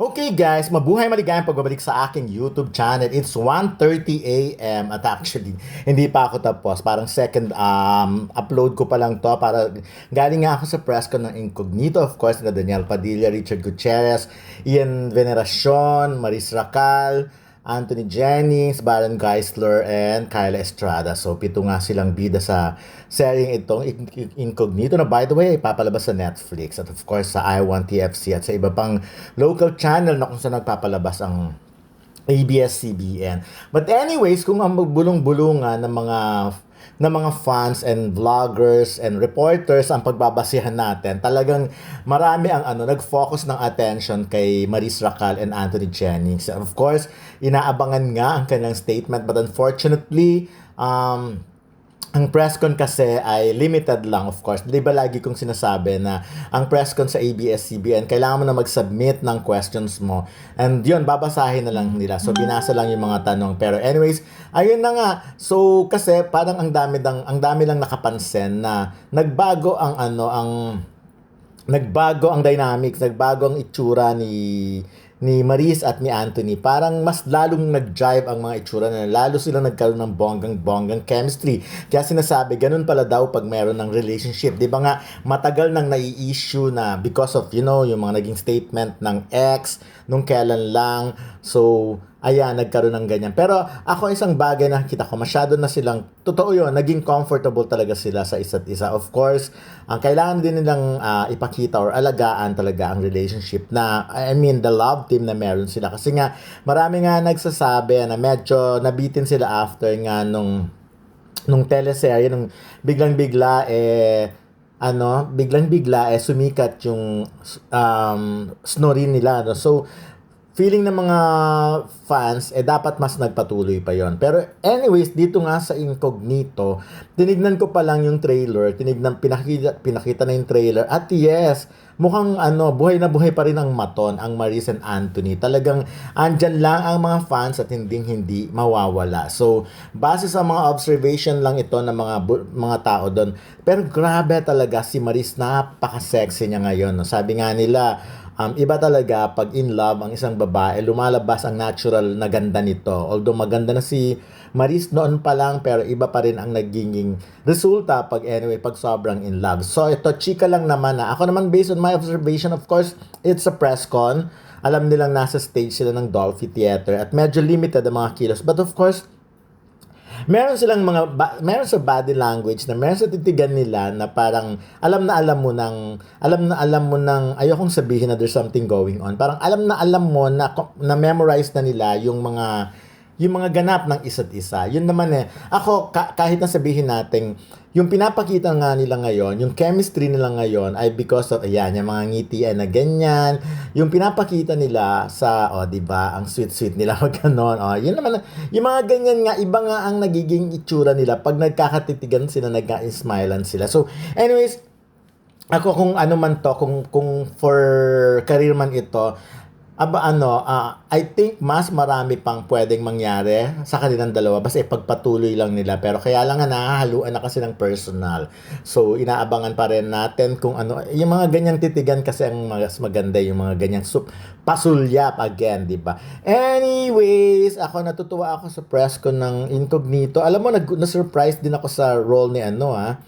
Okay guys, mabuhay maligayang pagbabalik sa aking YouTube channel. It's 1.30 a.m. at actually, hindi pa ako tapos. Parang second um, upload ko pa lang to para galing nga ako sa press ko ng Incognito, of course, na Daniel Padilla, Richard Gutierrez, Ian Veneracion, Maris Racal, Anthony Jennings, Baron Geisler, and Kyla Estrada. So, pito nga silang bida sa seryeng itong Incognito na by the way, ipapalabas sa Netflix at of course sa I1 TFC at sa iba pang local channel na kung saan nagpapalabas ang ABS-CBN. But anyways, kung ang magbulong-bulungan ng mga ng mga fans and vloggers and reporters ang pagbabasihan natin. Talagang marami ang ano nag-focus ng attention kay Maris Racal and Anthony Jennings. Of course, inaabangan nga ang kanilang statement but unfortunately, um, ang press con kasi ay limited lang of course. Di ba lagi kong sinasabi na ang press con sa ABS-CBN, kailangan mo na mag-submit ng questions mo. And yun, babasahin na lang nila. So binasa lang yung mga tanong. Pero anyways, ayun na nga. So kasi parang ang dami lang, ang dami lang nakapansin na nagbago ang ano, ang nagbago ang dynamics, nagbago ang itsura ni ni Maris at ni Anthony, parang mas lalong nag-drive ang mga itsura na lalo sila nagkaroon ng bonggang-bonggang chemistry. Kaya sinasabi, ganun pala daw pag meron ng relationship. Di ba nga, matagal nang nai-issue na because of, you know, yung mga naging statement ng ex, nung kailan lang. So, ayan, nagkaroon ng ganyan. Pero ako isang bagay na nakita ko, masyado na silang, totoo yun, naging comfortable talaga sila sa isa't isa. Of course, ang kailangan din nilang uh, ipakita or alagaan talaga ang relationship na, I mean, the love team na meron sila. Kasi nga, marami nga nagsasabi na medyo nabitin sila after nga nung nung teleserye, nung biglang-bigla, eh, ano, biglang-bigla, eh, sumikat yung um, snorin nila. No? So, feeling ng mga fans, eh dapat mas nagpatuloy pa yon. Pero anyways, dito nga sa Incognito, tinignan ko pa lang yung trailer, tinignan, pinakita, pinakita na yung trailer, at yes, mukhang ano, buhay na buhay pa rin ang maton, ang Maris and Anthony. Talagang andyan lang ang mga fans at hindi hindi mawawala. So, base sa mga observation lang ito ng mga mga tao doon. Pero grabe talaga si Maris, napaka-sexy niya ngayon. No? Sabi nga nila, Um, iba talaga pag in love ang isang babae, lumalabas ang natural na ganda nito. Although maganda na si Maris noon pa lang, pero iba pa rin ang naging resulta pag anyway, pag sobrang in love. So ito, chika lang naman na. Ako naman based on my observation, of course, it's a press con. Alam nilang nasa stage sila ng Dolphy Theater at medyo limited ang mga kilos. But of course, meron silang mga ba, meron sa body language na meron sa titigan nila na parang alam na alam mo nang alam na alam mo nang ayokong sabihin na there's something going on. Parang alam na alam mo na na memorize na nila yung mga yung mga ganap ng isa't isa. Yun naman eh. Ako, ka- kahit na sabihin natin, yung pinapakita nga nila ngayon, yung chemistry nila ngayon ay because of, ayan, yung mga ngitian na ganyan, yung pinapakita nila sa, oh, di ba, ang sweet-sweet nila, wag ganon, oh, yun naman, yung mga ganyan nga, iba nga ang nagiging itsura nila pag nagkakatitigan sila, nag-smilean sila. So, anyways, ako kung ano man to, kung, kung for career man ito, aba ano, uh, I think mas marami pang pwedeng mangyari sa kanilang dalawa basta ipagpatuloy lang nila pero kaya lang nga nahahaluan na kasi ng personal. So inaabangan pa rin natin kung ano, yung mga ganyang titigan kasi ang mas maganda yung mga ganyang sup, pasulyap again, di ba? Anyways, ako natutuwa ako sa press ko ng Incognito. Alam mo, nag, na-surprise din ako sa role ni ano ah,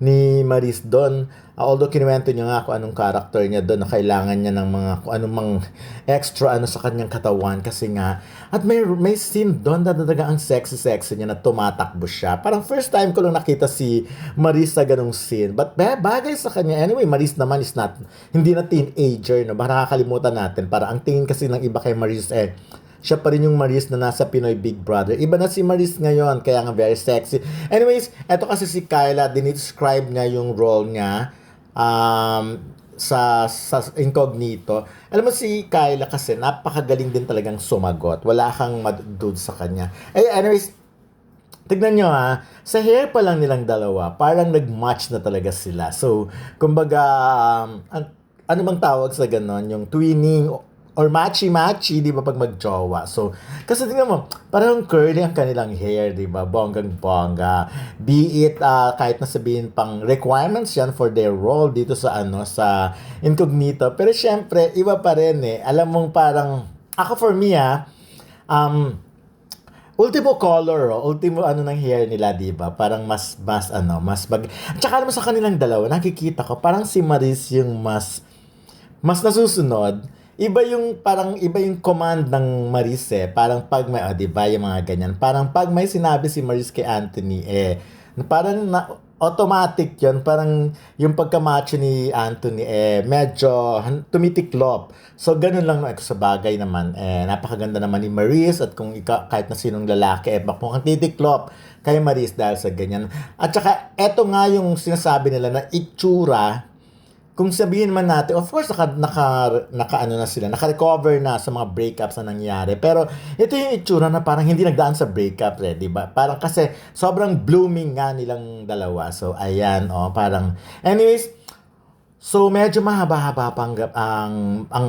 ni Maris Don. Uh, although kinuwento niya nga kung anong character niya doon na kailangan niya ng mga kung anong mang extra ano sa kanyang katawan kasi nga at may may scene doon na talaga ang sexy sexy niya na tumatakbo siya. Parang first time ko lang nakita si Maris sa ganung scene. But bagay sa kanya. Anyway, Maris naman is not hindi na teenager no. Baka nakakalimutan natin. Para ang tingin kasi ng iba kay Maris eh siya pa rin yung Maris na nasa Pinoy Big Brother. Iba na si Maris ngayon, kaya nga very sexy. Anyways, eto kasi si Kyla, dinidescribe niya yung role niya um, sa, sa incognito. Alam mo si Kyla kasi napakagaling din talagang sumagot. Wala kang madudud sa kanya. Eh, anyways, Tignan nyo ha, sa hair pa lang nilang dalawa, parang nag-match na talaga sila. So, kumbaga, um, an- ano bang tawag sa ganon? Yung twinning, or matchy-matchy, di ba, pag magjowa. So, kasi tingnan mo, parang curly ang kanilang hair, di ba? Bonggang-bongga. Be it, ah, kahit na sabihin pang requirements yan for their role dito sa, ano, sa incognito. Pero syempre, iba pa rin eh. Alam mong parang, ako for me ah, um, ultimo color, oh, ultimo ano ng hair nila, 'di ba? Parang mas mas ano, mas bag. At saka alam mo sa kanilang dalawa, nakikita ko parang si Maris yung mas mas nasusunod. Iba yung parang iba yung command ng Maris eh. Parang pag may, oh, 'di yung mga ganyan. Parang pag may sinabi si Maris kay Anthony eh parang na automatic yun. Parang yung pagkamacho ni Anthony eh medyo tumitiklop. So ganun lang no, sa bagay naman. Eh napakaganda naman ni Maris at kung ika, kahit na sinong lalaki eh mukhang titiklop kay Maris dahil sa ganyan. At saka eto nga yung sinasabi nila na itsura kung sabihin man natin, of course, naka, naka, naka ano na sila, naka-recover na sa mga breakups na nangyari. Pero ito yung itsura na parang hindi nagdaan sa breakup, eh, di ba? Parang kasi sobrang blooming nga nilang dalawa. So, ayan, oh, parang, anyways, So medyo mahaba-haba pang ang ang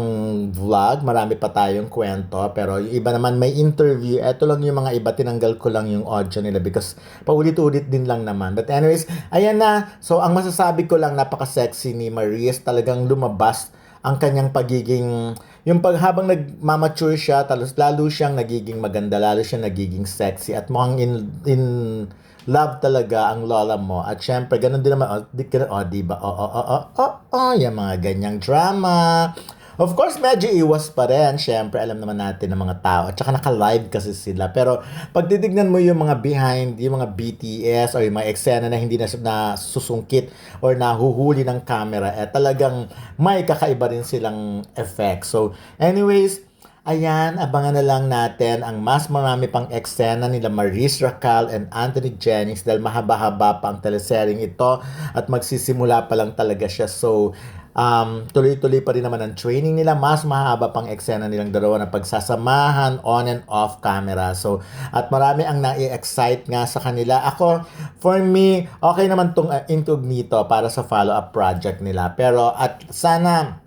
vlog, marami pa tayong kwento pero yung iba naman may interview. Ito lang yung mga iba tinanggal ko lang yung audio nila because paulit-ulit din lang naman. But anyways, ayan na. So ang masasabi ko lang napaka-sexy ni Maris, talagang lumabas ang kanyang pagiging yung pag habang nagmamature siya, talos lalo siyang nagiging maganda, lalo siyang nagiging sexy at mukhang in in love talaga ang lola mo. At syempre, ganun din naman, oh, di, ganun, oh, di ba? Oh, oh, oh, oh, oh, oh, yung mga ganyang drama. Of course, medyo iwas pa rin. Syempre, alam naman natin ng mga tao. At saka naka-live kasi sila. Pero pag titignan mo yung mga behind, yung mga BTS or yung mga eksena na hindi na, na susungkit or nahuhuli ng camera, eh talagang may kakaiba rin silang effect. So, anyways, Ayan, abangan na lang natin ang mas marami pang eksena nila Maris Racal and Anthony Jennings dahil mahaba-haba pa ang teleserye ito at magsisimula pa lang talaga siya. So, um, tuloy-tuloy pa rin naman ang training nila. Mas mahaba pang eksena nilang dalawa na pagsasamahan on and off camera. So, at marami ang nai-excite nga sa kanila. Ako, for me, okay naman tong uh, incognito para sa follow-up project nila. Pero at sana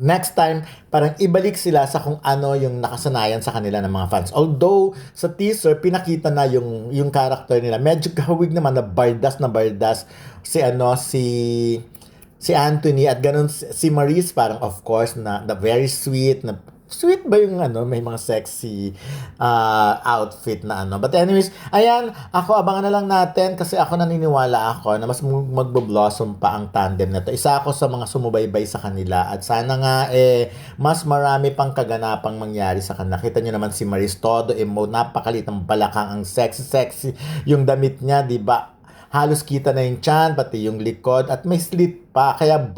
next time, parang ibalik sila sa kung ano yung nakasanayan sa kanila ng mga fans. Although, sa teaser, pinakita na yung, yung character nila. Medyo kahawig naman na bardas na bardas si ano, si si Anthony at ganun si Maurice parang of course na, na very sweet na sweet ba yung ano may mga sexy uh, outfit na ano? But anyways ayan ako abangan na lang natin kasi ako naniniwala ako na mas magbo-blossom pa ang tandem na to. Isa ako sa mga sumubaybay sa kanila at sana nga eh mas marami pang kaganapang mangyari sa kanila. Kita nyo naman si Maris todo emo napakalit ng balakang ang sexy sexy yung damit niya di ba? Halos kita na yung chan, pati yung likod, at may slit pa. Kaya